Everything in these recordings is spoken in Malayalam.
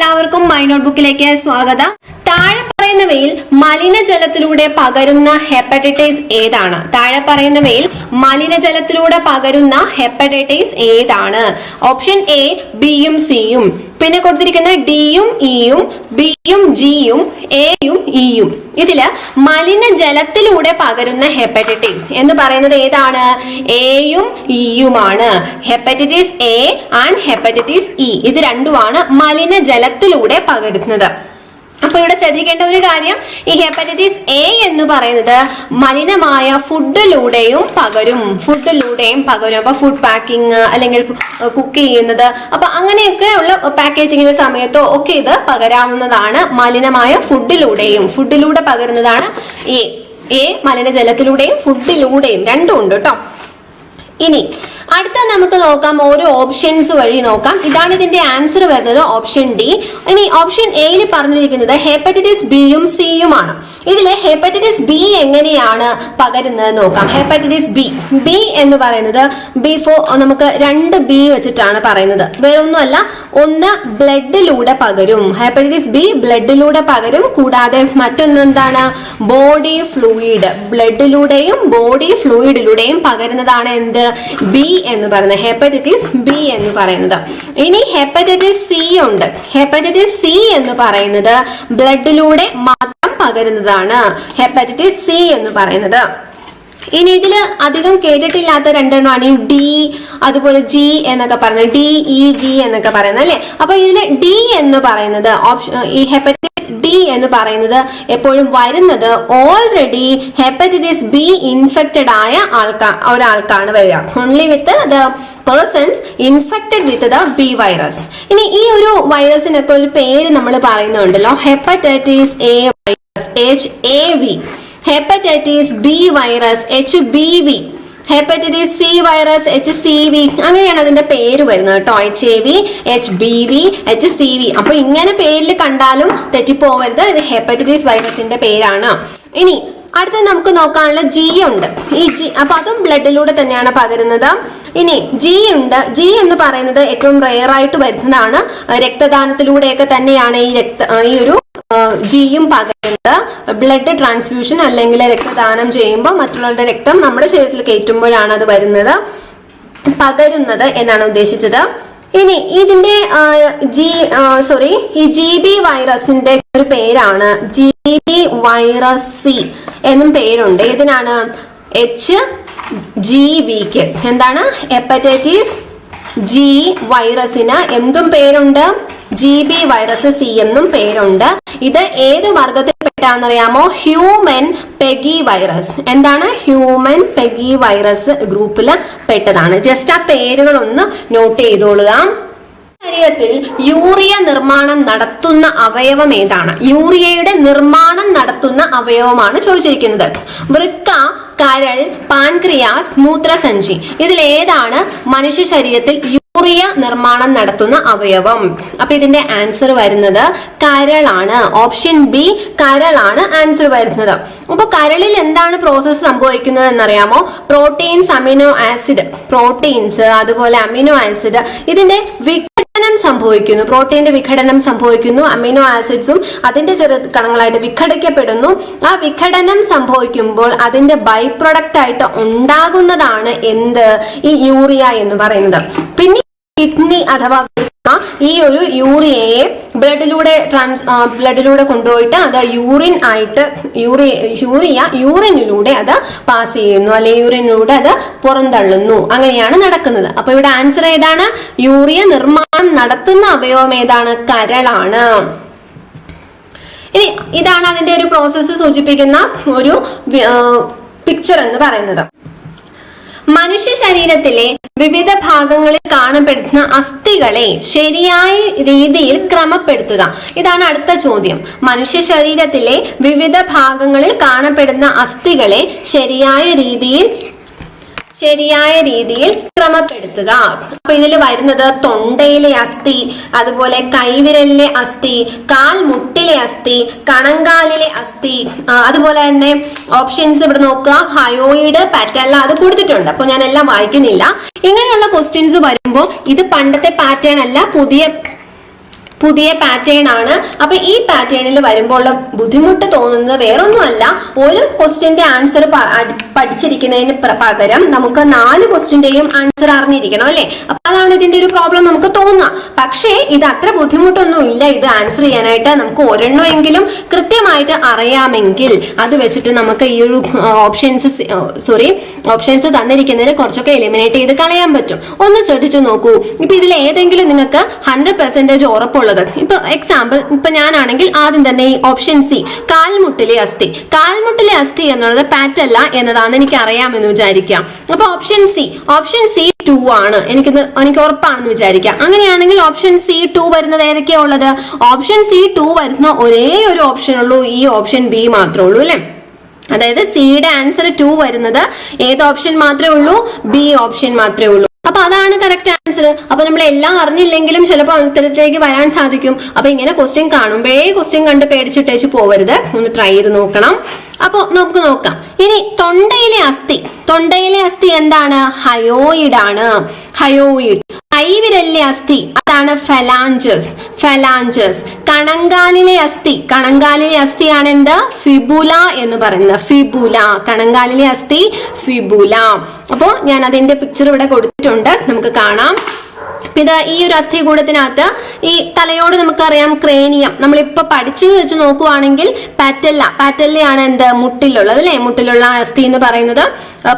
എല്ലാവർക്കും മൈ നോട്ട്ബുക്കിലേക്ക് സ്വാഗതം. താഴെ പറയുന്നവയിൽ മലിനജലത്തിലൂടെ പകരുന്ന ഹെപ്പറ്റൈറ്റിസ് ഏതാണ്? താഴെ പറയുന്നവയിൽ മലിനജലത്തിലൂടെ പകരുന്ന ഹെപ്പറ്റൈറ്റിസ് ഏതാണ്? ഓപ്ഷൻ എ ബിയും സിയും പിന്നെ കൊടുത്തിരിക്കുന്ന ഡിയും ഇയും ബിയും ജിയും എയും ഇയും ഇതിൽ മലിനജലത്തിലൂടെ പകരുന്ന ഹെപ്പറ്റൈറ്റിസ് എന്ന് പറയുന്നത് ഏതാണ്? എയും ഇയുമാണ് hepatitis A and hepatitis E ഇത് രണ്ടുമാണ് മലിനജലത്തിലൂടെ പകരുന്നത്. അപ്പൊ ഇവിടെ ശ്രദ്ധിക്കേണ്ട ഒരു കാര്യം ഈ ഹെപ്പറ്റൈറ്റിസ് എ എന്ന് പറയുന്നത് മലിനമായ ഫുഡിലൂടെയും പകരും ഫുഡിലൂടെയും പകരും. അപ്പൊ ഫുഡ് പാക്കിംഗ് അല്ലെങ്കിൽ കുക്ക് ചെയ്യുന്നത്. അപ്പൊ അങ്ങനെയൊക്കെയുള്ള പാക്കേജിങ്ങിന്റെ സമയത്തോ ഒക്കെ ഇത് പകരാവുന്നതാണ് മലിനമായ ഫുഡിലൂടെയും. ഫുഡിലൂടെ പകരുന്നതാണ് എ എ മലിനജലത്തിലൂടെയും ഫുഡിലൂടെയും രണ്ടും ഉണ്ട് കേട്ടോ. ഇനി അടുത്ത നമുക്ക് നോക്കാം ഓരോ ഓപ്ഷൻസ് വഴി നോക്കാം. ഇതാണ് ഇതിന്റെ ആൻസർ വരുന്നത് ഓപ്ഷൻ ഡി ഇനി ഓപ്ഷൻ എയിൽ പറഞ്ഞിരിക്കുന്നത് ഹെപ്പറ്റൈറ്റിസ് ബിയും സിയും ആണ് ഇതിലെ ഹെപ്പറ്റൈറ്റിസ് ബി എങ്ങനെയാണ് പകരുന്നത് നോക്കാം. ഹെപ്പറ്റൈറ്റിസ് ബി ബി എന്ന് പറയുന്നത് ബി ഫോർ നമുക്ക് രണ്ട് ബി വെച്ചിട്ടാണ് പറയുന്നത്. വേറെ ഒന്നുമല്ല ഒന്ന് ബ്ലഡിലൂടെ പകരും. ഹെപ്പറ്റൈറ്റിസ് ബി ബ്ലഡിലൂടെ പകരും. കൂടാതെ മറ്റൊന്ന് എന്താണ് ബോഡി ഫ്ലൂയിഡ് ബ്ലഡിലൂടെയും ബോഡി ഫ്ലൂയിഡിലൂടെയും പകരുന്നതാണ് എന്ത്? ബി എന്ന് പറയുന്നത് ഹെപ്പറ്റൈറ്റിസ് ബി എന്ന് പറയുന്നത്. ഇനി ഹെപ്പറ്റൈറ്റിസ് സി ഉണ്ട്. ഹെപ്പറ്റൈറ്റിസ് സി എന്ന് പറയുന്നത് ബ്ലഡിലൂടെ മാത്രം പകരുന്നതാണ്. ഹെപ്പറ്റൈറ്റിസ് സി എന്ന് പറയുന്നത്. ഇനി ഇതിൽ അധികം കേട്ടിട്ടില്ലാത്ത രണ്ടെണ്ണമാണ് ഈ ഡി അതുപോലെ ജി എന്നൊക്കെ പറയുന്നത്. ഡി ഇ ജി എന്നൊക്കെ പറയുന്നത് അല്ലെ? അപ്പൊ ഇതിൽ ഡി എന്ന് പറയുന്നത് ഓപ്ഷൻ ഈ ഹെപ്പറ്റൈറ്റിസ് ഡി എന്ന് പറയുന്നത് എപ്പോഴും വരുന്നത് ഓൾറെഡി ഹെപ്പറ്റൈറ്റിസ് ബി ഇൻഫെക്റ്റഡ് ആയ ആൾക്കാർ ഒരാൾക്കാണ് വരിക. Only with the persons infected with the B virus ഇനി ഈ ഒരു വൈറസിനൊക്കെ ഒരു പേര് നമ്മൾ പറയുന്നുണ്ടല്ലോ. Hepatitis A virus H A V hepatitis B virus H B V hepatitis C virus H C V അങ്ങനെയാണ് അതിന്റെ പേര് വരുന്നത് കേട്ടോ. H A V H B V H C V അപ്പൊ ഇങ്ങനെ പേരിൽ കണ്ടാലും തെറ്റിപ്പോവരുത്. ഇത് ഹെപ്പറ്റൈറ്റിസ് വൈറസിന്റെ പേരാണ്. ഇനി അടുത്ത നമുക്ക് നോക്കാനുള്ള ജി ഉണ്ട്. ഈ ജി അപ്പൊ അതും ബ്ലഡിലൂടെ തന്നെയാണ് പകരുന്നത്. ഇനി ജി ഉണ്ട്. ജി എന്ന് പറയുന്നത് ഏറ്റവും റെയർ ആയിട്ട് വരുന്നതാണ്. രക്തദാനത്തിലൂടെയൊക്കെ തന്നെയാണ് ഈ രക്ത ഈ ഒരു ജിയും പകരുന്നത്. ബ്ലഡ് ട്രാൻസ്ഫ്യൂഷൻ അല്ലെങ്കിൽ രക്തദാനം ചെയ്യുമ്പോൾ മറ്റുള്ളവരുടെ രക്തം നമ്മുടെ ശരീരത്തിൽ കയറ്റുമ്പോഴാണ് അത് വരുന്നത്. പകരുന്നത് എന്നാണ് ഉദ്ദേശിച്ചത്. ഇനി ഇതിന്റെ ജി സോറി ഈ ജി ബി വൈറസിന്റെ ഒരു പേരാണ് ജി ബി വൈറസ് സി എന്നും പേരുണ്ട്. ഇതിനാണ് എച്ച് ജി ബിക്ക് എന്താണ്? ഹെപ്പറ്റൈറ്റിസ് ജി വൈറസിന് എന്തും പേരുണ്ട്? ജി ബി വൈറസ് സി എന്നും പേരുണ്ട്. ഇത് ഏത് വർഗത്തിൽപ്പെട്ടാന്നറിയാമോ ഹ്യൂമൻ പെഗി വൈറസ് എന്താണ്? ഹ്യൂമൻ പെഗി വൈറസ് ഗ്രൂപ്പിൽ പെട്ടതാണ്. ജസ്റ്റ് ആ പേരുകളൊന്ന് നോട്ട് ചെയ്തോളുക. ശരീരത്തിൽ യൂറിയ നിർമ്മാണം നടത്തുന്ന അവയവം ഏതാണ്? യൂറിയയുടെ നിർമ്മാണം നടത്തുന്ന അവയവമാണ് ചോദിച്ചിരിക്കുന്നത്. വൃക്ക കരൾ പാൻക്രിയാസ് മൂത്രസഞ്ചി. ഇതിൽ ഏതാണ് മനുഷ്യ ശരീരത്തിൽ യൂറിയ നിർമ്മാണം നടത്തുന്ന അവയവം. അപ്പൊ ഇതിന്റെ ആൻസർ വരുന്നത് കരളാണ്. ഓപ്ഷൻ ബി കരളാണ് ആൻസർ വരുന്നത്. അപ്പൊ കരളിൽ എന്താണ് പ്രോസസ്സ് സംഭവിക്കുന്നത് എന്നറിയാമോ പ്രോട്ടീൻസ് അമിനോ ആസിഡ്. പ്രോട്ടീൻസ് അതുപോലെ അമിനോ ആസിഡ്. ഇതിന്റെ വിഘടനം സംഭവിക്കുന്നു. പ്രോട്ടീന്റെ വിഘടനം സംഭവിക്കുന്നു. അമിനോ ആസിഡ്സും അതിന്റെ ചെറു കണങ്ങളായിട്ട് വിഘടിക്കപ്പെടുന്നു. ആ വിഘടനം സംഭവിക്കുമ്പോൾ അതിന്റെ ബൈ പ്രൊഡക്റ്റ് ആയിട്ട് ഉണ്ടാകുന്നതാണ് എന്ത്? ഈ യൂറിയ എന്ന് പറയുന്നത്. പിന്നെ കിഡ്നി അഥവാ ഈ ഒരു യൂറിയയെ ബ്ലഡിലൂടെ ട്രാൻസ് ബ്ലഡിലൂടെ കൊണ്ടുപോയിട്ട് അത് യൂറിൻ ആയിട്ട് യൂറി യൂറിയ യൂറിനിലൂടെ അത് പാസ് ചെയ്യുന്നു. അല്ലെ യൂറിനിലൂടെ അത് പുറന്തള്ളുന്നു. അങ്ങനെയാണ് നടക്കുന്നത്. അപ്പൊ ഇവിടെ ആൻസർ ഏതാണ്? യൂറിയ നിർമ്മാണം നടത്തുന്ന അവയവം ഏതാണ്? കരളാണ്. ഇനി ഇതാണ് അതിന്റെ ഒരു പ്രോസസ്സ് സൂചിപ്പിക്കുന്ന ഒരു പിക്ചർ എന്ന് പറയുന്നത്. മനുഷ്യ ശരീരത്തിലെ വിവിധ ഭാഗങ്ങളിൽ കാണപ്പെടുന്ന അസ്ഥികളെ ശരിയായ രീതിയിൽ ക്രമപ്പെടുത്തുക. ഇതാണ് അടുത്ത ചോദ്യം. മനുഷ്യ ശരീരത്തിലെ വിവിധ ഭാഗങ്ങളിൽ കാണപ്പെടുന്ന അസ്ഥികളെ ശരിയായ രീതിയിൽ ശരിയായ രീതിയിൽ ക്രമപ്പെടുത്തുക. അപ്പൊ ഇതിൽ വരുന്നത് തൊണ്ടയിലെ അസ്ഥി അതുപോലെ കൈവിരലിലെ അസ്ഥി കാൽമുട്ടിലെ അസ്ഥി കണങ്കാലിലെ അസ്ഥി അതുപോലെ തന്നെ ഓപ്ഷൻസ് ഇവിടെ നോക്കുക. ഹയോയിഡ് പാറ്റല്ല അത് കൊടുത്തിട്ടുണ്ട്. അപ്പൊ ഞാൻ എല്ലാം വായിക്കുന്നില്ല. ഇങ്ങനെയുള്ള ക്വസ്റ്റ്യൻസ് വരുമ്പോൾ ഇത് പണ്ടത്തെ പാറ്റേൺ അല്ല പുതിയ പുതിയ പാറ്റേൺ ആണ്. അപ്പൊ ഈ പാറ്റേണിൽ വരുമ്പോൾ ബുദ്ധിമുട്ട് തോന്നുന്നത് വേറൊന്നുമല്ല. ഒരു ക്വസ്റ്റ്യന്റെ ആൻസർ പഠിച്ചിരിക്കുന്നതിന് പകരം നമുക്ക് നാല് ക്വസ്റ്റ്യന്റെയും ആൻസർ അറിഞ്ഞിരിക്കണം അല്ലെ? അപ്പൊ അതാണ് ഇതിന്റെ ഒരു പ്രോബ്ലം നമുക്ക് തോന്നുക. പക്ഷേ ഇത് അത്ര ബുദ്ധിമുട്ടൊന്നും ഇല്ല. ഇത് ആൻസർ ചെയ്യാനായിട്ട് നമുക്ക് ഒരെണ്ണമെങ്കിലും കൃത്യമായിട്ട് അറിയാമെങ്കിൽ അത് വെച്ചിട്ട് നമുക്ക് ഈ ഒരു ഓപ്ഷൻസ് സോറി ഓപ്ഷൻസ് തന്നിരിക്കുന്നതിന് കുറച്ചൊക്കെ എലിമിനേറ്റ് ചെയ്ത് കളയാൻ പറ്റും. ഒന്ന് ശ്രദ്ധിച്ചു നോക്കൂ. ഇപ്പൊ ഇതിൽ ഏതെങ്കിലും നിങ്ങൾക്ക് ഹൺഡ്രഡ് പെർസെന്റേജ് ഉറപ്പുള്ളത് ഇപ്പൊ എക്സാമ്പിൾ ഇപ്പൊ ഞാനാണെങ്കിൽ ആദ്യം തന്നെ ഈ ഓപ്ഷൻ സി കാൽമുട്ടിലെ അസ്ഥി. കാൽമുട്ടിലെ അസ്ഥി എന്നുള്ളത് പാറ്റല്ല എന്നതാണ് എനിക്ക് അറിയാമെന്ന് വിചാരിക്കാം അപ്പൊ option C option C two ആണ്. എനിക്ക് എനിക്ക് ഉറപ്പാണെന്ന് വിചാരിക്കാം അങ്ങനെയാണെങ്കിൽ ഓപ്ഷൻ സി ടു വരുന്നത് ഏതൊക്കെയാ ഉള്ളത്? ഓപ്ഷൻ സി ടു വരുന്ന ഒരേ ഒരു ഓപ്ഷൻ ഉള്ളൂ. ഈ ഓപ്ഷൻ ബി മാത്രമേ ഉള്ളൂ അല്ലെ? അതായത് സിയുടെ ആൻസർ ടു വരുന്നത് ഏത് ഓപ്ഷൻ മാത്രമേ ഉള്ളൂ? ബി ഓപ്ഷൻ മാത്രമേ ഉള്ളൂ. അപ്പൊ അതാണ് കറക്റ്റ് ആൻസർ അപ്പൊ നമ്മൾ എല്ലാം അറിഞ്ഞില്ലെങ്കിലും ചിലപ്പോൾ ഉത്തരത്തിലേക്ക് വരാൻ സാധിക്കും. അപ്പൊ ഇങ്ങനെ ക്വസ്റ്റ്യൻ കാണുമ്പോഴേ ക്വസ്റ്റ്യൻ കണ്ട് പേടിച്ചിട്ടേച്ച് പോവരുത്. ഒന്ന് ട്രൈ ചെയ്ത് നോക്കണം. അപ്പൊ നമുക്ക് നോക്കാം. ഇനി തൊണ്ടയിലെ അസ്ഥി. തൊണ്ടയിലെ അസ്ഥി എന്താണ്? ഹയോയിഡ് ആണ്. ഹയോയിഡ് കൈവിരലിലെ അസ്ഥി അതാണ് ഫലാഞ്ചസ് ഫലാഞ്ചസ് കണങ്കാലിലെ അസ്ഥി. കണങ്കാലിലെ അസ്ഥിയാണ് എന്ത് ഫിബുല എന്ന് പറയുന്നത്. ഫിബുല കണങ്കാലിലെ അസ്ഥി ഫിബുല അപ്പോ ഞാൻ അതിന്റെ പിക്ചർ ഇവിടെ കൊടുത്തിട്ടുണ്ട്. നമുക്ക് കാണാം. ഇത് ഈ ഒരു അസ്ഥികൂടത്തിനകത്ത് ഈ തലയോട് നമുക്കറിയാം ക്രേനിയം. നമ്മളിപ്പോ പഠിച്ചു വെച്ച് നോക്കുവാണെങ്കിൽ പാറ്റല്ല. പാറ്റല്ലയാണ് എന്ത്? മുട്ടിലുള്ളത് അല്ലെ? മുട്ടിലുള്ള അസ്ഥി എന്ന് പറയുന്നത്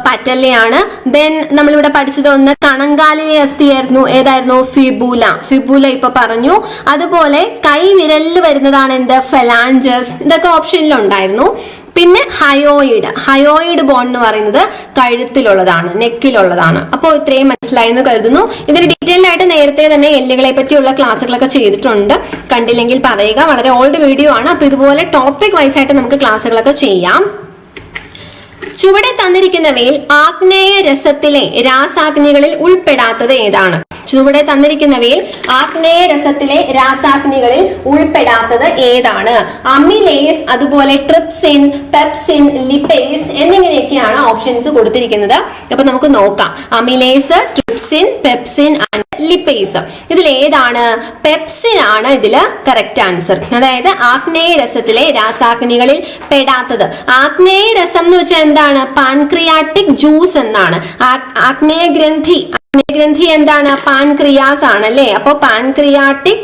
പാറ്റല്ലയാണ്. ദെൻ നമ്മളിവിടെ പഠിച്ചത് ഒന്ന് കണങ്കാലിലെ അസ്ഥിയായിരുന്നു. ഏതായിരുന്നു? ഫിബൂല. ഫിബൂല ഇപ്പൊ പറഞ്ഞു. അതുപോലെ കൈവിരലിൽ വരുന്നതാണ് എന്ത്? ഫെലാഞ്ചസ്. ഇതൊക്കെ ഓപ്ഷനിലുണ്ടായിരുന്നു പിന്നെ ഹയോയിഡ് ഹയോയിഡ് ബോൺ എന്ന് പറയുന്നത് കഴുത്തിലുള്ളതാണ് നെക്കിലുള്ളതാണ് അപ്പോൾ ഇത്രയും മനസ്സിലായെന്ന് കരുതുന്നു. ഇതിന് ഡീറ്റെയിൽ ആയിട്ട് നേരത്തെ തന്നെ എല്ലുകളെ പറ്റിയുള്ള ക്ലാസ്സുകളൊക്കെ ചെയ്തിട്ടുണ്ട്. കണ്ടില്ലെങ്കിൽ പറയുക. വളരെ ഓൾഡ് വീഡിയോ ആണ്. അപ്പൊ ഇതുപോലെ ടോപ്പിക് വൈസ് ആയിട്ട് നമുക്ക് ക്ലാസ്സുകളൊക്കെ ചെയ്യാം. ചുവടെ തന്നിരിക്കുന്നവയിൽ ആഗ്നേയ രസത്തിലെ രാസാഗ്നികളിൽ ഉൾപ്പെടാത്തത് ഏതാണ്? ചുവടെ തന്നിരിക്കുന്നവയിൽ ആഗ്നേയ രസത്തിലെ രാസാഗ്നികളിൽ ഉൾപ്പെടാത്തത് ഏതാണ്? അമിലേസ് അതുപോലെ ട്രിപ്സിൻ പെപ്സിൻ ലിപേസ് എന്നിങ്ങനെയൊക്കെയാണ് ഓപ്ഷൻസ് കൊടുത്തിരിക്കുന്നത്. അപ്പൊ നമുക്ക് നോക്കാം. അമിലേസ് ട്രിപ്സിൻ പെപ്സിൻ ആൻഡ് ഇതിൽ ഏതാണ്? പെപ്സിൻ ആണ് ഇതിൽ കറക്റ്റ് ആൻസർ അതായത് ആഗ്നേയ രസത്തിലെ രാസാഗ്നികളിൽ പെടാത്തത്. ആഗ്നേയ രസം എന്ന് വെച്ചാൽ എന്താണ്? പാൻക്രിയാറ്റിക് ജ്യൂസ് എന്നാണ്. ആഗ്നേയ ഗ്രന്ഥി ഗ്രന്ഥി എന്താണ്? പാൻക്രിയാസ് ആണ് അല്ലെ അപ്പൊ പാൻക്രിയാട്ടിക്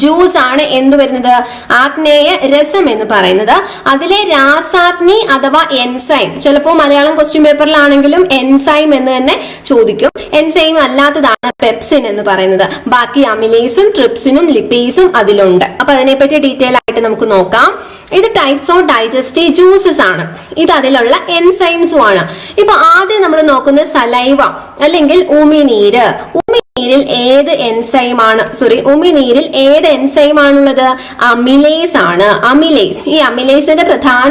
ജ്യൂസ് ആണ് എന്ത് വരുന്നത്? ആഗ്നേയ രസം എന്ന് പറയുന്നത്. അതിലെ രാസാഗ്നി അഥവാ എൻസൈം ചിലപ്പോ മലയാളം ക്വസ്റ്റ്യൻ പേപ്പറിലാണെങ്കിലും എൻസൈം എന്ന് തന്നെ ചോദിക്കും. എൻസൈം അല്ലാത്തതാണ് പെപ്സിൻ എന്ന് പറയുന്നത്. ബാക്കി അമിലേസും ട്രിപ്സിനും ലിപ്പീസും അതിലുണ്ട്. അപ്പൊ അതിനെപ്പറ്റി ഡീറ്റെയിൽ ആയിട്ട് നമുക്ക് നോക്കാം. ഇത് ടൈപ്സ് ഓഫ് ഡൈജസ്റ്റീവ് ജ്യൂസസ് ആണ്. ഇത് അതിലുള്ള എൻസൈംസും ആണ്. ഇപ്പൊ ആദ്യം നമ്മൾ നോക്കുന്നത് സലൈവ അല്ലെങ്കിൽ ഉമിനീര് ഉമിനീരിൽ ഏത് എൻസൈം ആണ്? സോറി ഉമിനീരിൽ ഏത് എൻസൈം ആണുള്ളത്? അമിലേസ് ആണ്. അമിലേസ് ഈ അമിലേസിന്റെ പ്രധാന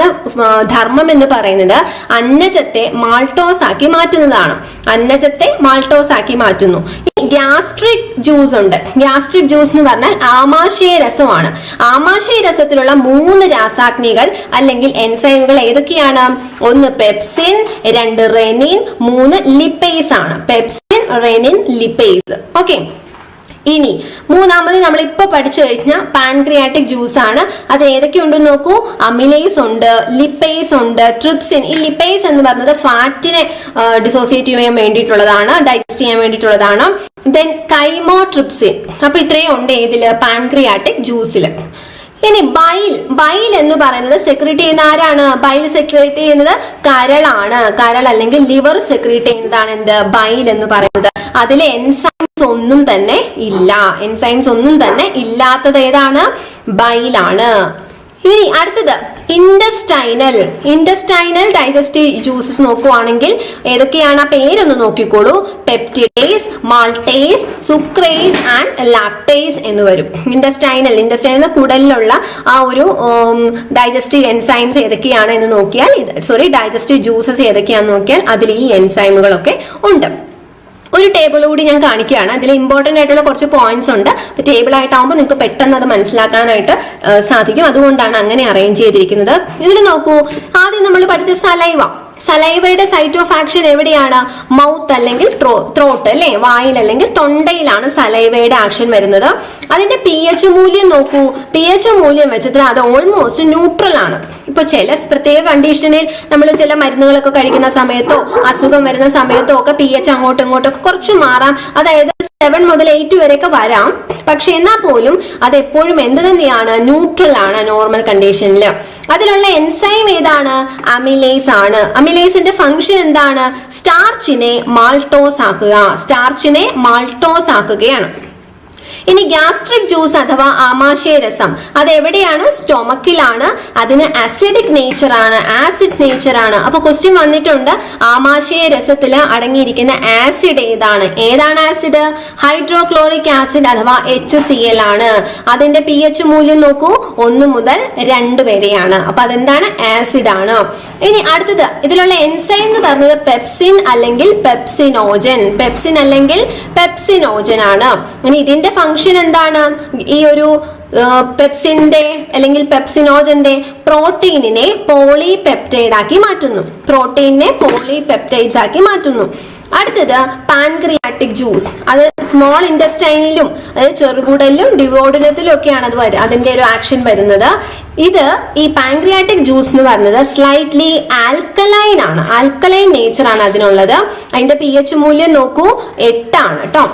ധർമ്മം എന്ന് പറയുന്നത് അന്നജത്തെ മാൾട്ടോസ് ആക്കി മാറ്റുന്നതാണ്. അന്നജത്തെ മാൾട്ടോസ് ആക്കി മാറ്റുന്നു. ഗ്യാസ്ട്രിക് ജ്യൂസ് ഉണ്ട്. ഗ്യാസ്ട്രിക് ജ്യൂസ് എന്ന് പറഞ്ഞാൽ ആമാശയ രസമാണ്. ആമാശയ രസത്തിലുള്ള മൂന്ന് രാസാഗ്നികൾ അല്ലെങ്കിൽ എൻസൈമുകൾ ഏതൊക്കെയാണ്? ഒന്ന് പെപ്സിൻ രണ്ട് റെനിൻ മൂന്ന് ലിപ്പേസ് ആണ്. പെപ്സിൻ റെനിൻ ലിപ്പേസ് ഓക്കെ ഇനി മൂന്നാമത് നമ്മൾ ഇപ്പൊ പഠിച്ചു കഴിഞ്ഞാൽ പാൻക്രിയാറ്റിക് ജ്യൂസ് ആണ്. അത് ഏതൊക്കെ ഉണ്ടെന്ന് നോക്കൂ? അമിലേസ് ഉണ്ട് ലിപ്പേസ് ഉണ്ട് ട്രിപ്സിൻ. ഈ ലിപ്പേസ് എന്ന് പറയുന്നത് ഫാറ്റിനെ ഡിസോസിയേറ്റ് ചെയ്യാൻ വേണ്ടിയിട്ടുള്ളതാണ് ഡൈജസ്റ്റ് ചെയ്യാൻ വേണ്ടിയിട്ടുള്ളതാണ്. ദെൻ കൈമോ ട്രിപ്സിൻ അപ്പൊ ഇത്രയും ഉണ്ട് ഏതിൽ? പാൻക്രിയാറ്റിക് ജ്യൂസിൽ ഇനി ബൈൽ ബൈൽ എന്ന് പറയുന്നത് സെക്രട്ടറി ചെയ്യുന്ന ആരാണ്? ബൈൽ സെക്രട്ടറി ചെയ്യുന്നത് കരളാണ്. കരൾ അല്ലെങ്കിൽ ലിവർ സെക്രട്ടറി ചെയ്യുന്നതാണ് എന്ത്? ബൈൽ എന്ന് പറയുന്നത്. അതിൽ എൻസൈംസ് ഒന്നും തന്നെ ഇല്ല. എൻസൈംസ് ഒന്നും തന്നെ ഇല്ലാത്തത് ഏതാണ്? ബൈലാണ്. ഇനി അടുത്തത്. ഇൻഡസ്റ്റൈനൽ ഇൻഡസ്റ്റൈനൽ ഡൈജസ്റ്റീവ് ജ്യൂസസ് നോക്കുവാണെങ്കിൽ ഏതൊക്കെയാണ്? ആ പേരൊന്ന് നോക്കിക്കോളൂ. Peptidase maltase sucrase and lactase എന്ന് വരും. ഇൻഡസ്റ്റൈനൽ ഇൻഡസ്റ്റൈനൽ കുടലിലുള്ള ആ ഒരു ഡൈജസ്റ്റീവ് എൻസൈംസ് ഏതൊക്കെയാണ് എന്ന് നോക്കിയാൽ സോറി ഡൈജസ്റ്റീവ് ജ്യൂസസ് ഏതൊക്കെയാണെന്ന് നോക്കിയാൽ അതിൽ ഈ എൻസൈമുകളൊക്കെ ഉണ്ട്. ഒരു ടേബിൾ കൂടി ഞാൻ കാണിക്കുകയാണ്. അതിൽ ഇമ്പോർട്ടന്റ് ആയിട്ടുള്ള കുറച്ച് പോയിന്റ്സ് ഉണ്ട്. ടേബിൾ ആയിട്ടാകുമ്പോൾ നിങ്ങൾക്ക് പെട്ടെന്ന് അത് മനസ്സിലാക്കാനായിട്ട് സാധിക്കും. അതുകൊണ്ടാണ് അങ്ങനെ അറേഞ്ച് ചെയ്തിരിക്കുന്നത്. ഇതിൽ നോക്കൂ. ആദ്യം നമ്മൾ പഠിച്ച സലൈവ. സലൈവയുടെ സൈറ്റ് ഓഫ് ആക്ഷൻ എവിടെയാണ്? മൗത്ത് അല്ലെങ്കിൽ ത്രോട്ട് അല്ലെ? വായിൽ അല്ലെങ്കിൽ തൊണ്ടയിലാണ് സലൈവയുടെ ആക്ഷൻ വരുന്നത്. അതിന്റെ പി എച്ച് മൂല്യം നോക്കൂ. പി എച്ച് മൂല്യം വെച്ചിട്ട് അത് ഓൾമോസ്റ്റ് ന്യൂട്രൽ ആണ്. ഇപ്പൊ ചില പ്രത്യേക കണ്ടീഷനിൽ നമ്മൾ ചില മരുന്നുകളൊക്കെ കഴിക്കുന്ന സമയത്തോ അസുഖം വരുന്ന സമയത്തോ ഒക്കെ പി എച്ച് അങ്ങോട്ടും ഇങ്ങോട്ടും കുറച്ച് മാറാം. അതായത് സെവൻ മുതൽ എയ്റ്റ് വരെയൊക്കെ വരാം. പക്ഷെ എന്നാൽ പോലും അത് എപ്പോഴും എന്ത് തന്നെയാണ് ന്യൂട്രൽ ആണ് നോർമൽ കണ്ടീഷനിൽ അതിലുള്ള എൻസൈം ഏതാണ്? അമിലേസ് ആണ്. അമിലേസിന്റെ ഫംഗ്ഷൻ എന്താണ്? സ്റ്റാർച്ചിനെ മാൾട്ടോസ് ആക്കുക. സ്റ്റാർച്ചിനെ മാൾട്ടോസ് ആക്കുകയാണ്. ഇനി ഗ്യാസ്ട്രിക് ജ്യൂസ് അഥവാ ആമാശയ രസം അത് എവിടെയാണ്? സ്റ്റൊമക്കിലാണ് അതിന് അസിഡിക് നേച്ചർ ആണ്. ആസിഡ് നേച്ചർ ആണ്. അപ്പൊ ക്വസ്റ്റ്യൻ വന്നിട്ടുണ്ട്. ആമാശയ രസത്തിൽ അടങ്ങിയിരിക്കുന്ന ആസിഡ് ഏതാണ്? ഏതാണ് ആസിഡ് ഹൈഡ്രോക്ലോറിക് ആസിഡ് അഥവാ എച്ച് സി എൽ ആണ്. അതിന്റെ പി എച്ച് മൂല്യം നോക്കൂ. ഒന്ന് മുതൽ രണ്ട് വരെയാണ്. അപ്പൊ അതെന്താണ്? ആസിഡ് ആണ്. ഇനി അടുത്തത് ഇതിലുള്ള എൻസൈം എന്ന് പറഞ്ഞത് പെപ്സിൻ അല്ലെങ്കിൽ പെപ്സിനോജൻ പെപ്സിൻ അല്ലെങ്കിൽ പെപ്സിനോജൻ ആണ്. ഇനി ഇതിന്റെ ഫംഗ്ഷൻ എന്താണ്? ഈ ഒരു പെപ്സിന്റെ അല്ലെങ്കിൽ പെപ്സിനോജന്റെ പ്രോട്ടീനിനെ പോളിപെപ്റ്റൈഡ് ആക്കി മാറ്റുന്നു. പ്രോട്ടീനിനെ പോളിപെപ്റ്റൈഡ്സ് ആക്കി മാറ്റുന്നു. അടുത്തത് പാൻക്രിയാറ്റിക് ജ്യൂസ്. അത് സ്മോൾ ഇൻഡസ്റ്റൈനിലും അതായത് ചെറുകുടലിലും ഡിവോഡിനത്തിലും ഒക്കെയാണ് അത് വരുന്നത് അതിന്റെ ഒരു ആക്ഷൻ വരുന്നത്. ഇത് ഈ പാൻക്രിയാറ്റിക് ജ്യൂസ് എന്ന് പറയുന്നത് സ്ലൈറ്റ്ലി ആൽക്കലൈൻ ആണ്. ആൽക്കലൈൻ നേച്ചർ ആണ് അതിനുള്ളത്. അതിന്റെ പി എച്ച് മൂല്യം നോക്കൂ എട്ടാണ് കേട്ടോ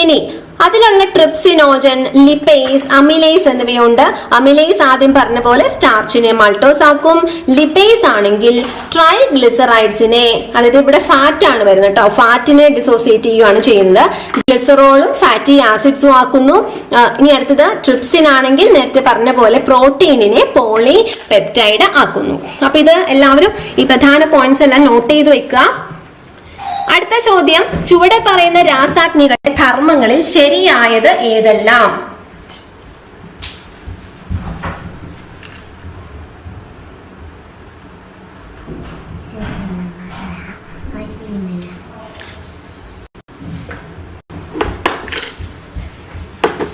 ഇനി അതിലുള്ള ട്രിപ്സിനോജൻ ലിപ്പേസ് അമിലേസ് എന്നിവയുണ്ട്. അമിലേസ് ആദ്യം പറഞ്ഞ പോലെ സ്റ്റാർച്ചിനെ മൾട്ടോസ് ആക്കും. ലിപ്പേസ് ആണെങ്കിൽ ട്രൈ ഗ്ലിസറൈഡ്സിനെ അതായത് ഇവിടെ ഫാറ്റ് ആണ് വരുന്നത് കേട്ടോ ഫാറ്റിനെ ഡിസോസിയേറ്റ് ചെയ്യുകയാണ് ചെയ്യുന്നത്. ഗ്ലിസറോളും ഫാറ്റി ആസിഡ്സും ആക്കുന്നു. ഇനി അടുത്തത് ട്രിപ്സിൻ ആണെങ്കിൽ നേരത്തെ പറഞ്ഞ പോലെ പ്രോട്ടീനിനെ പോളി പെപ്റ്റൈഡ് ആക്കുന്നു. അപ്പൊ ഇത് എല്ലാവരും ഈ പ്രധാന പോയിന്റ്സ് എല്ലാം നോട്ട് ചെയ്ത് വെക്കുക. അടുത്ത ചോദ്യം ചുവടെ പറയുന്ന രാസാഗ്നികളുടെ ധർമ്മങ്ങളിൽ ശരിയായത് ഏതെല്ലാം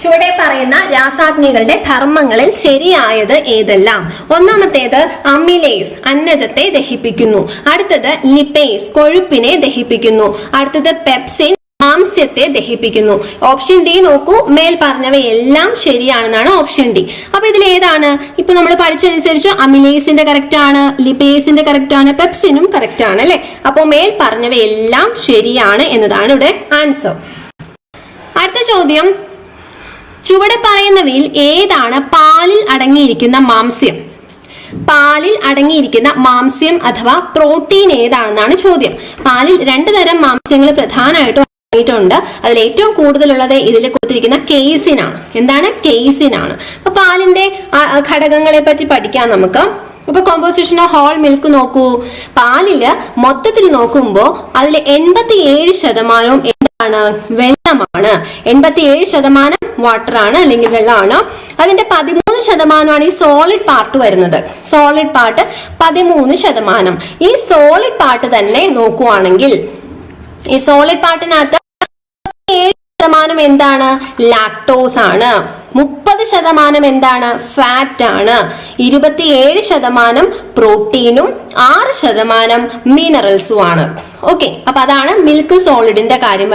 ചുവടെ പറയുന്ന രാസാഗ്നികളുടെ ധർമ്മങ്ങളിൽ ശരിയായത് ഏതെല്ലാം? ഒന്നാമത്തേത് അമിലേസ് അന്നജത്തെ ദഹിപ്പിക്കുന്നു. അടുത്തത് ലിപേസ് കൊഴുപ്പിനെ ദഹിപ്പിക്കുന്നു. അടുത്തത് പെപ്സിൻ മാംസ്യത്തെ ദഹിപ്പിക്കുന്നു. ഓപ്ഷൻ ഡി നോക്കൂ. മേൽ പറഞ്ഞവയെല്ലാം ശരിയാണെന്നാണ് ഓപ്ഷൻ ഡി. അപ്പൊ ഇതിൽ ഏതാണ്? ഇപ്പൊ നമ്മൾ പഠിച്ചതനുസരിച്ച് അമിലേസിന്റെ കറക്റ്റ് ആണ് ലിപേസിന്റെ കറക്റ്റ് ആണ് പെപ്സിനും കറക്റ്റ് ആണ് അല്ലെ? അപ്പൊ മേൽ പറഞ്ഞവയെല്ലാം ശരിയാണ് എന്നതാണ് ഇവിടെ ആൻസർ അടുത്ത ചോദ്യം. ചുവടെ പറയുന്നവയിൽ ഏതാണ് പാലിൽ അടങ്ങിയിരിക്കുന്ന മാംസ്യം? പാലിൽ അടങ്ങിയിരിക്കുന്ന മാംസ്യം അഥവാ പ്രോട്ടീൻ ഏതാണെന്നാണ് ചോദ്യം. പാലിൽ രണ്ടു തരം മാംസ്യങ്ങൾ പ്രധാനമായിട്ടും ഉണ്ട് അതിൽ ഏറ്റവും കൂടുതലുള്ളത് ഇതിൽ കൊടുത്തിരിക്കുന്ന കേസിനാണ്. എന്താണ്? കേസിനാണ്. അപ്പൊ പാലിന്റെ ഘടകങ്ങളെ പറ്റി പഠിക്കാം നമുക്ക്. ഇപ്പൊ കോമ്പോസിഷൻ ഓഫ് ഹോൾ മിൽക്ക് നോക്കൂ. പാലിൽ മൊത്തത്തിൽ നോക്കുമ്പോ അതിൽ എൺപത്തി ഏഴ് ശതമാനവും എന്താണ് വെള്ളമാണ്. എൺപത്തിയേഴ് ശതമാനം വാട്ടർ ആണ് അല്ലെങ്കിൽ വെള്ളമാണ്. അതിന്റെ പതിമൂന്ന് ശതമാനമാണ് ഈ സോളിഡ് പാർട്ട് വരുന്നത്. സോളിഡ് പാർട്ട് പതിമൂന്ന് ശതമാനം. ഈ സോളിഡ് പാർട്ട് തന്നെ നോക്കുവാണെങ്കിൽ ഈ സോളിഡ് പാർട്ടിനകത്ത് ഏഴ് ശതമാനം എന്താണ്? ലാക്ടോസ് ആണ്. മുപ്പത് ശതമാനം എന്താണ്? ഫാറ്റ് ആണ്. ഇരുപത്തിയേഴ് ശതമാനം പ്രോട്ടീനും ആറ് ശതമാനം മിനറൽസും ആണ്. ഓക്കെ അപ്പൊ അതാണ് മിൽക്ക് സോളിഡിന്റെ കാര്യം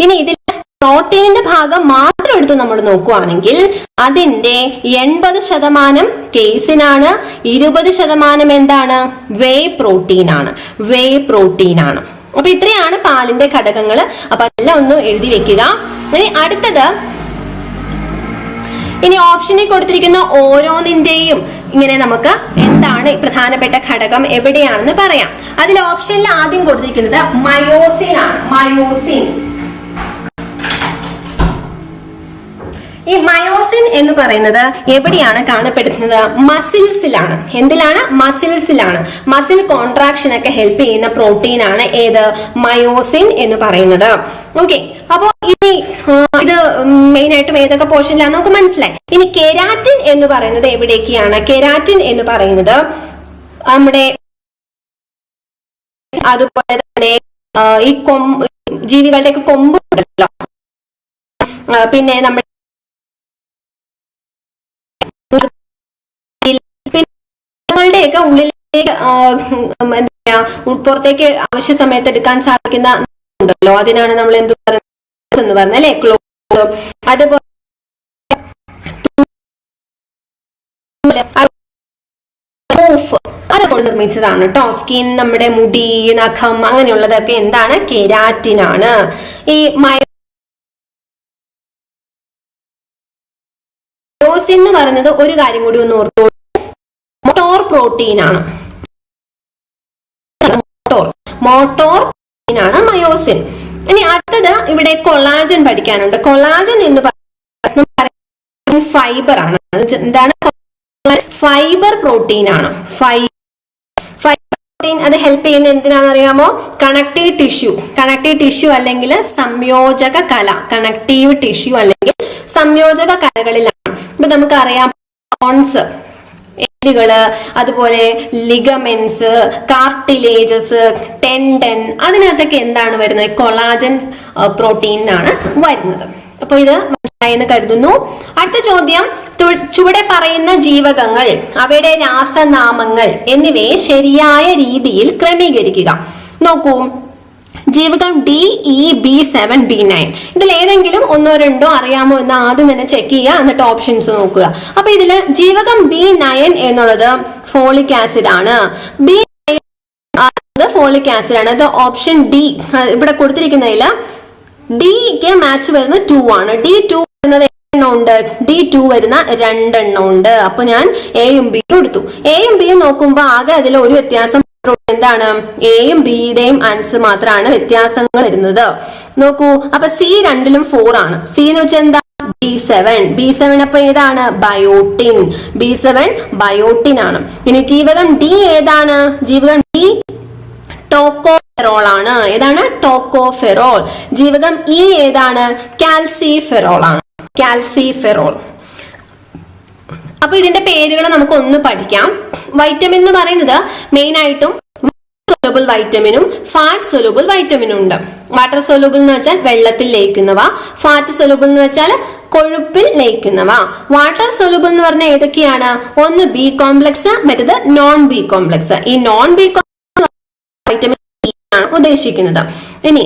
ഇനി ഇതിൽ പ്രോട്ടീനിന്റെ ഭാഗം മാത്രം എടുത്ത് നമ്മൾ നോക്കുവാണെങ്കിൽ അതിന്റെ എൺപത് ശതമാനം കേസിനാണ് ഇരുപത് ശതമാനം എന്താണ്? വേ പ്രോട്ടീൻ ആണ് വേ പ്രോട്ടീൻ ആണ് അപ്പൊ ഇത്രയാണ് പാലിന്റെ ഘടകങ്ങൾ അപ്പൊ അതെല്ലാം ഒന്ന് എഴുതി വെക്കുക. ഇനി അടുത്തത് ഇനി ഓപ്ഷനിൽ കൊടുത്തിരിക്കുന്ന ഓരോന്നിന്റെയും ഇങ്ങനെ നമുക്ക് എന്താണ് പ്രധാനപ്പെട്ട ഘടകം എവിടെയാണെന്ന് പറയാം. അതിൽ ഓപ്ഷനിൽ ആദ്യം കൊടുത്തിരിക്കുന്നത് മയോസിൻ ആണ്. മയോസിൻ ഈ മയോസിൻ എന്ന് പറയുന്നത് എവിടെയാണ് കാണപ്പെടുന്നത്? മസിൽസിലാണ്. എന്തിലാണ്? മസിൽസിലാണ്. മസിൽ കോൺട്രാക്ഷൻ ഒക്കെ ഹെൽപ്പ് ചെയ്യുന്ന പ്രോട്ടീൻ ആണ് ഏത്? മയോസിൻ എന്ന് പറയുന്നത്. ഓക്കെ അപ്പോ ഇനി ഇത് മെയിൻ ആയിട്ടും ഏതൊക്കെ പോർഷനിലാണ് നമുക്ക് മനസ്സിലായി. ഇനി കെരാറ്റിൻ എന്ന് പറയുന്നത് എവിടേക്കാണ്? കെരാറ്റിൻ എന്ന് പറയുന്നത് നമ്മുടെ അതുപോലെ തന്നെ ഈ കൊമ്പ് ജീവികളുടെയൊക്കെ കൊമ്പുണ്ടല്ലോ. പിന്നെ നമ്മുടെ നിങ്ങളുടെയൊക്കെ ഉള്ളിലേക്ക് എന്താ പറയാ പുറത്തേക്ക് ആവശ്യ സമയത്ത് എടുക്കാൻ സാധിക്കുന്ന ഉണ്ടല്ലോ. അതിനാണ് നമ്മൾ എന്ത് പറയുന്നത് എന്ന് പറഞ്ഞ അല്ലെ? ക്ലോസ് അതുപോലെ അതൊക്കെ നിർമ്മിച്ചതാണ് കേട്ടോ. സ്കിൻ നമ്മുടെ മുടി നഖം അങ്ങനെയുള്ളതൊക്കെ എന്താണ്? കെരാറ്റിനാണ് ഈ മയോസിൻ എന്ന് പറയുന്നത് ഒരു കാര്യം കൂടി ഒന്ന് ഓർത്തോളൂ. പ്രോട്ടീൻ ആണ് മോട്ടോർ. മോട്ടോർ പ്രോട്ടീൻ ആണ് മയോസിൻ. ഇനി അടുത്തത് ഇവിടെ കൊളാജൻ പഠിക്കാനുണ്ട്. കൊളാജൻ എന്ന് പറയുന്നത് ഫൈബർ ആണ്. എന്താണ്? ഫൈബർ പ്രോട്ടീൻ ആണ് ഫൈബർ പ്രോട്ടീൻ അത് ഹെൽപ്പ് ചെയ്യുന്ന എന്തിനാണെന്ന് അറിയാമോ? കണക്റ്റീവ് ടിഷ്യൂ കണക്റ്റീവ് ടിഷ്യൂ അല്ലെങ്കിൽ സംയോജക കല. കണക്റ്റീവ് ടിഷ്യൂ അല്ലെങ്കിൽ സംയോജക കലകളിലാണ്. ഇപ്പൊ നമുക്കറിയാം ബോൺസ് എല്ലുകൾ അതുപോലെ ലിഗമെന്റ്സ് കാർട്ടിലേജസ് ടെൻഡൻ അതിനകത്തൊക്കെ എന്താണ് വരുന്നത്? കൊളാജൻ പ്രോട്ടീനാണ് വരുന്നത്. അപ്പൊ ഇത് മനസ്സിലായെന്ന് കരുതുന്നു. അടുത്ത ചോദ്യം ചുവടെ പറയുന്ന ജീവകങ്ങൾ അവയുടെ രാസനാമങ്ങൾ എന്നിവയെ ശരിയായ രീതിയിൽ ക്രമീകരിക്കുക. നോക്കൂ. ജീവകം D E B seven B nine ഇതിൽ ഏതെങ്കിലും ഒന്നോ രണ്ടോ അറിയാമോ എന്ന് ആദ്യം തന്നെ ചെക്ക് ചെയ്യുക എന്നിട്ട് ഓപ്ഷൻസ് നോക്കുക. അപ്പൊ ഇതിൽ ജീവകം ബി നയൻ എന്നുള്ളത് ഫോളിക് ആസിഡ് ആണ്. ബി ഫോളിക് ആസിഡ് ആണ്. ഓപ്ഷൻ ഡി ഇവിടെ കൊടുത്തിരിക്കുന്നതിൽ ഡിക്ക് മാച്ച് വരുന്ന ടു ആണ്. ഡി ടു വരുന്നത് ഉണ്ട് ഡി ടു വരുന്ന രണ്ടെണ്ണം ഉണ്ട് അപ്പൊ ഞാൻ എയും ബിയും എടുത്തു. എയും ബിയും നോക്കുമ്പോ ആകെ അതിൽ ഒരു വ്യത്യാസം. എന്താണ്? എയും ബിയുടെയും ആൻസർ മാത്രമാണ് വ്യത്യാസങ്ങൾ വരുന്നത്. നോക്കൂ അപ്പൊ സി രണ്ടിലും ഫോർ ആണ്. സി എന്ന് വെച്ചാൽ എന്താ? ബി സെവൻ ബി സെവൻ അപ്പൊ ഏതാണ്? ബയോട്ടിൻ ബി സെവൻ ബയോട്ടിൻ ആണ്. ഇനി ജീവകം ഡി ഏതാണ്? ജീവകം ഡി ടോക്കോ ഫെറോൾ ആണ്. ഏതാണ്? ടോക്കോഫെറോൾ ജീവകം ഇ ഏതാണ്? കാൽസിഫെറോൾ ആണ്. കാൽസിഫെറോൾ അപ്പൊ ഇതിന്റെ പേരുകൾ നമുക്ക് ഒന്ന് പഠിക്കാം. വൈറ്റമിൻ എന്ന് പറയുന്നത് മെയിൻ ആയിട്ടും സൊലുബിൾ വൈറ്റമിനും ഫാറ്റ് സൊലൂബിൾ വൈറ്റമിനും ഉണ്ട്. വാട്ടർ സൊലൂബിൾ എന്ന് വെച്ചാൽ വെള്ളത്തിൽ ലയിക്കുന്നവ ഫാറ്റ് സൊലൂബിൾ എന്ന് വെച്ചാൽ കൊഴുപ്പിൽ ലയിക്കുന്നവ. വാട്ടർ സൊലൂബിൾ എന്ന് പറഞ്ഞാൽ ഏതൊക്കെയാണ്? ഒന്ന് ബി കോംപ്ലക്സ് മറ്റേത് നോൺ ബി കോംപ്ലക്സ് ഈ നോൺ ബി കോംപ്ലക്സ് വൈറ്റമിൻ ആണ് ഉദ്ദേശിക്കുന്നത്. ഇനി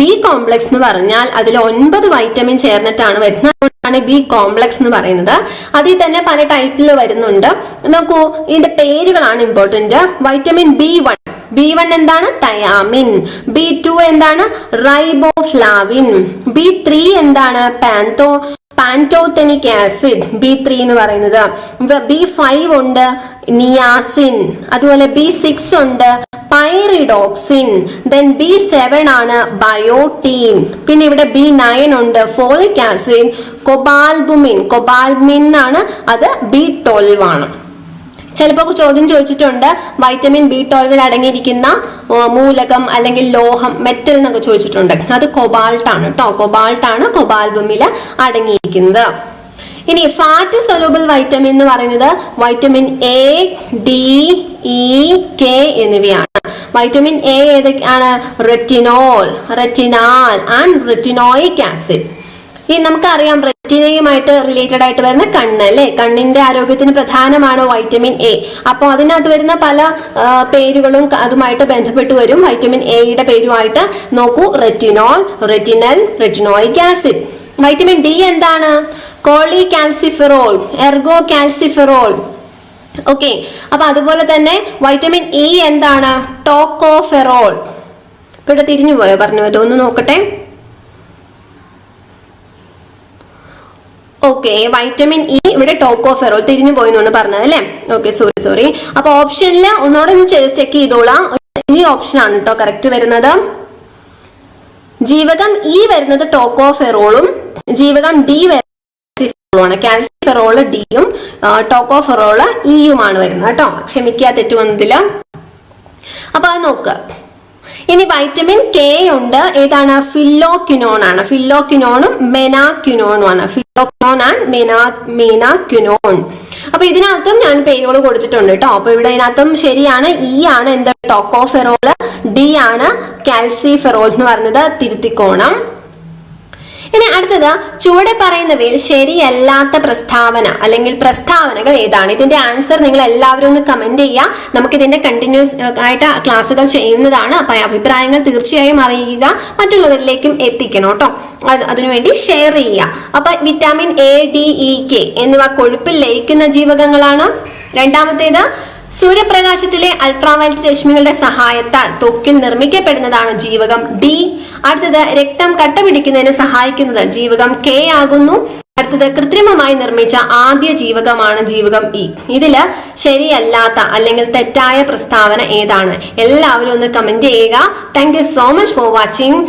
ബി കോംപ്ലക്സ് എന്ന് പറഞ്ഞാൽ അതിൽ ഒൻപത് വൈറ്റമിൻ ചേർന്നിട്ടാണ് വരുന്നത്. അതുകൊണ്ടാണ് ബി കോംപ്ലക്സ് എന്ന് പറയുന്നത്. അതിൽ തന്നെ പല ടൈപ്പിൽ വരുന്നുണ്ട്. നോക്കൂ ഇതിന്റെ പേരുകളാണ് important vitamin B one B one എന്താണ്? തയാമിൻ ബി ടു എന്താണ്? റൈബോഫ്ലാവിൻ ബി ത്രീ എന്താണ്? പാൻതോ പാന്റോത്തനിക് ആസിഡ് ബി ത്രീ എന്ന് പറയുന്നത്. ബി ഫൈവ് ഉണ്ട് നിയാസിൻ അതുപോലെ ബി സിക്സ് ഉണ്ട് പൈറിഡോക്സിൻ ദെൻ ബി സെവൻ ആണ് ബയോട്ടീൻ പിന്നെ ഇവിടെ ബി നയൻ ഉണ്ട് ഫോളിക് ആസിഡ് കൊബാൽബുമിൻ കൊബാൽബുമിൻ ആണ് അത് ബി ട്വൽവ് ആണ്. ചിലപ്പോൾ ചോദ്യം ചോദിച്ചിട്ടുണ്ട്. വൈറ്റമിൻ ബി ട്വൽവിൽ അടങ്ങിയിരിക്കുന്ന മൂലകം അല്ലെങ്കിൽ ലോഹം മെറ്റൽ എന്നൊക്കെ ചോദിച്ചിട്ടുണ്ട്. അത് കൊബാൾട്ട് ആണ് കേട്ടോ കൊബാൾട്ട് ആണ് കൊബാൽബുമിൽ അടങ്ങിയിരിക്കുന്നത്. ഇനി ഫാറ്റ് സൊലൂബിൾ വൈറ്റമിൻ എന്ന് പറയുന്നത് vitamin A D E K എന്നിവയാണ്. വൈറ്റമിൻ എ ഏതൊക്കെയാണ്? Retinol retinal and retinoic acid ഈ നമുക്കറിയാം റെറ്റിനയുമായിട്ട് റിലേറ്റഡ് ആയിട്ട് വരുന്ന കണ്ണ് അല്ലെ? കണ്ണിന്റെ ആരോഗ്യത്തിന് പ്രധാനമാണ് വൈറ്റമിൻ എ അപ്പോൾ അതിനകത്ത് വരുന്ന പല പേരുകളും അതുമായിട്ട് ബന്ധപ്പെട്ട് വരും. വൈറ്റമിൻ എയുടെ പേരുമായിട്ട് നോക്കൂ. Retinol retinal retinoic acid vitamin D എന്താണ്? Cholecalciferol ergocalciferol okay അപ്പൊ അതുപോലെ തന്നെ വൈറ്റമിൻ ഇ എന്താണ്? ടോക്കോഫെറോൾ ഇപ്പൊ ഇവിടെ തിരിഞ്ഞു പോയോ? പറഞ്ഞു ഒന്ന് നോക്കട്ടെ. ഓക്കെ വൈറ്റമിൻ ഇ ഇവിടെ ടോക്കോഫെറോൾ തിരിഞ്ഞു പോയി എന്നാണ് പറഞ്ഞത് അല്ലേ? ഓക്കെ സോറി സോറി അപ്പൊ ഓപ്ഷനിൽ ഒന്നുകൂടെ ഒന്ന് ചെക്ക് ചെയ്തോളാം. ഈ ഓപ്ഷൻ ആണ് കേട്ടോ കറക്റ്റ് വരുന്നത്. ജീവകം ഇ വരുന്നത് ടോക്കോഫെറോളും ജീവകം ഡി വരുന്നത് കാൽസിഫെറോൾ ഡിയും ടോക്കോഫെറോൾ ഇയുമാണ് വരുന്നത് കേട്ടോ ക്ഷമിക്കുക തെറ്റ് വന്നതില്ല. അപ്പൊ അത് നോക്കുക ഇനി വൈറ്റമിൻ കെ ഉണ്ട്. ഏതാണ്? ഫില്ലോക്യുനോൺ ആണ്. ഫില്ലോക്യുനോണും മെനാക്യുനോണും ആണ്. ഫില്ലോക്യുനോൺ ആൻഡ് മെനാ മെനാക്യുനോൺ അപ്പൊ ഇതിനകത്തും ഞാൻ പേരുകൾ കൊടുത്തിട്ടുണ്ട് കേട്ടോ. അപ്പൊ ഇവിടെ ഇതിനകത്തും ശരിയാണ്. ഇ ആണ് എന്താ ടോക്കോഫെറോൾ ഡി ആണ്. കാൽസിഫെറോൾ എന്ന് പറഞ്ഞത് തിരുത്തിക്കോണം. ഇനി അടുത്തത് ചുവടെ പറയുന്നവയിൽ ശരിയല്ലാത്ത പ്രസ്താവന അല്ലെങ്കിൽ പ്രസ്താവനകൾ ഏതാണ്? ഇതിന്റെ ആൻസർ നിങ്ങൾ എല്ലാവരും ഒന്ന് കമന്റ് ചെയ്യുക. നമുക്ക് ഇതിന്റെ കണ്ടിന്യൂസ് ആയിട്ട് ക്ലാസ്സുകൾ ചെയ്യുന്നതാണ്. അപ്പൊ അഭിപ്രായങ്ങൾ തീർച്ചയായും അറിയിക്കുക മറ്റുള്ളവരിലേക്കും എത്തിക്കണം കേട്ടോ. അതിനുവേണ്ടി ഷെയർ ചെയ്യുക. അപ്പൊ vitamin A D E K എന്നിവ കൊഴുപ്പിൽ ലയിക്കുന്ന ജീവകങ്ങളാണ്. രണ്ടാമത്തേത് സൂര്യപ്രകാശത്തിലെ അൾട്രാവയലറ്റ് രശ്മികളുടെ സഹായത്താൽ ത്വക്കിൽ നിർമ്മിക്കപ്പെടുന്നതാണ് ജീവകം ഡി. അടുത്തത് രക്തം കട്ട പിടിക്കുന്നതിന് സഹായിക്കുന്നത് ജീവകം കെ ആകുന്നു. അടുത്തത് കൃത്രിമമായി നിർമ്മിച്ച ആദ്യ ജീവകമാണ് ജീവകം ഇ. ഇതിൽ ശരിയല്ലാത്ത അല്ലെങ്കിൽ തെറ്റായ പ്രസ്താവന ഏതാണ്? എല്ലാവരും ഒന്ന് കമന്റ് ചെയ്യുക. Thank so much for watching